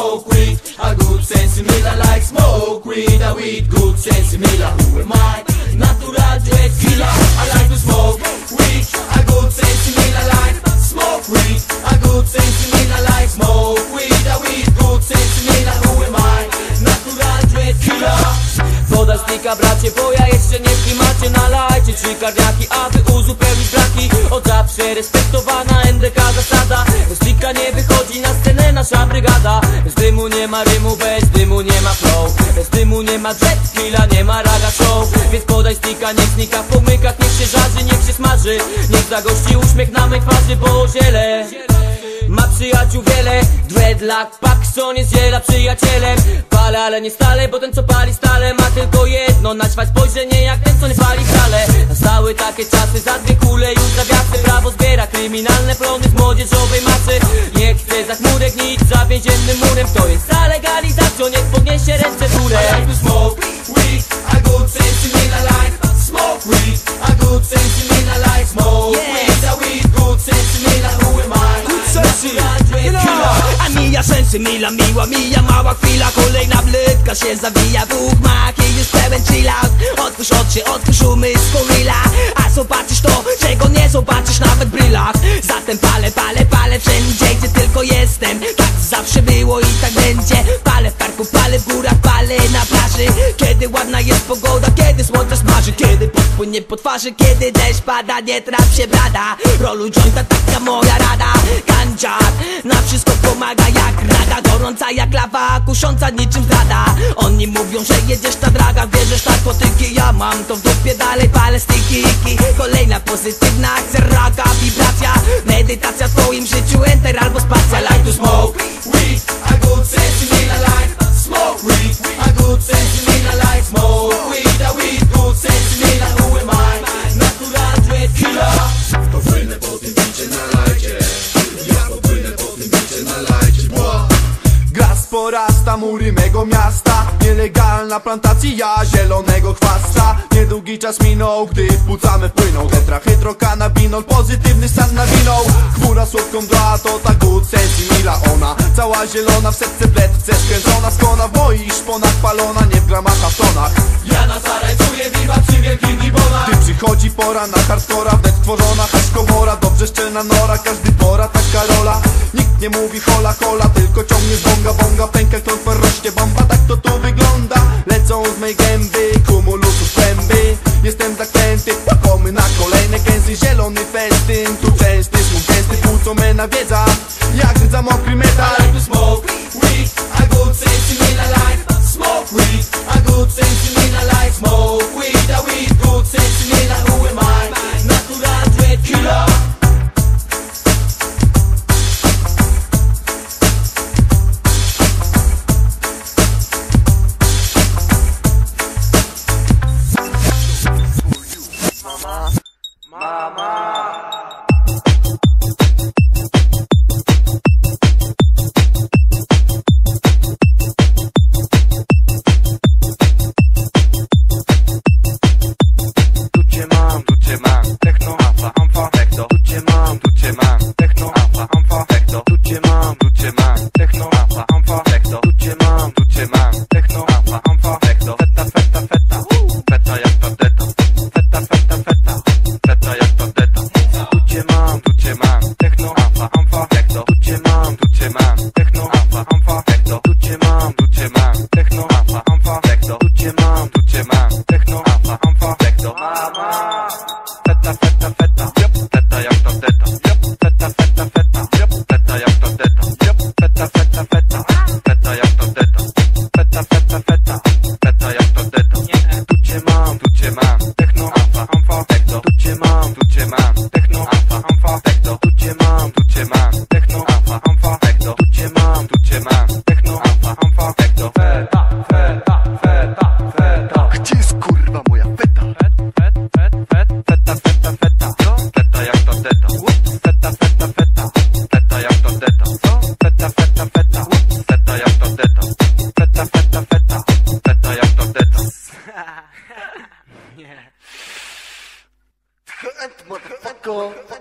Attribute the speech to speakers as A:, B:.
A: smoke weed. A good sense in that like smoke weed. A weed, good sense in who am I? Natural dread killer. I like to smoke Podaj stika bracie, bo ja jeszcze nie w klimacie. Nalajcie trzy karniaki, aby uzupełnić braki. Od zawsze respektowana NDK zasada. Bez stika nie wychodzi na scenę nasza brygada. Bez dymu nie ma rymu, bez dymu nie ma flow. Bez dymu nie ma jet killa, nie ma raga show. Więc podaj stika, niech znika w pomykach Niech się żarzy, niech się smaży. Niech zagości uśmiech na mej twarzy, bo ziele ma przyjaciół wiele. Dreadlock, Paxson jest ziela przyjacielem. Palę, ale nie stale, bo ten co pali stale Ma tylko jedno, naćwać spojrzenie jak ten co nie pali wcale. Nastały takie czasy, za dwie kule już zawiasy Prawo zbiera kryminalne plony z młodzieżowej masy. Nie chcę za chmurek nic, za więziennym murem. To jest za legalizacją, niech podniesie ręce w górę. I smoke weed, a good sense in I like Smoke weed, a good sense in I like Smoke weed, a weed, good sense in like who am I?
B: A mija sensy, mila miła, mija mała chwila. Kolejna blytka się zawija w uchmach Pełen chillout. Otwórz oczy, otwórz umysł, gorilla A zobaczysz to, czego nie zobaczysz nawet w brylach Zatem palę, palę, palę wszędzie, gdzie tylko jestem. Tak zawsze było i tak będzie Kiedy ładna jest pogoda, kiedy słońce smaży Kiedy podpłynie po twarzy, kiedy deszcz pada Nie traf się brada, rolu jointa taka moja rada. Gandziar, na wszystko pomaga jak raga Gorąca jak lawa, kusząca niczym zdrada. Oni mówią, że jedziesz ta draga Wierzysz narkotyki, ja mam to w dupie Dalej palę styki, Kolejna pozytywna akcja, raka, wibracja. Medytacja w twoim życiu, enter albo spacja.
A: Like to smoke
C: porasta mury mego miasta. Nielegalna plantacja zielonego chwasta. Niedługi czas minął, gdy w płucamy płyną Tetrahydrokanabinol, pozytywny stan nawinął Chmura słodką dra, to ta good mila. Ona Cała zielona w setce bledce skręcona. Skona w moich szponach palona, nie w gramach, a w tonach.
A: Ja na zarajcuję wiwa przy wielkim gibonach.
C: Gdy przychodzi pora na hardcora, wnet tworzona. Hasz komora Dobrze szczelna nora, każdy pora, taka rola nie mówi hola hola, tylko ciągnie z bonga bonga Pęka klątwa, rośnie bomba, tak to tu wygląda. Lecą z mej gęby, kumulusów kłęby Jestem zaklęty, łakomy na kolejne gęsy Zielony festyn, tu częsty, smut gęsty Płucą me nawiedza, jak rdza mokry metal.
A: To smoke
D: Techno, alfa, amfa, hekto Tu cię mam, tu cię mam. Techno, alfa, amfa, hekto Tu cię mam, tu cię mam. Techno, alfa, amfa, hekto Feta, feta, feta. Feta jak tandeta Feta, feta, feta. Feta jak tandeta Tu cię mam, tu cię mam. Techno, alfa, amfa, hekto Tu cię mam, tu cię mam. Techno, alfa, amfa, hekto Tu cię mam, tu cię mam. Techno, alfa, amfa, hekto Tu cię mam, tu cię mam. Techno, alfa, amfa, hekto Mama. Feta, feta, feta. Feta jak tandeta
E: 是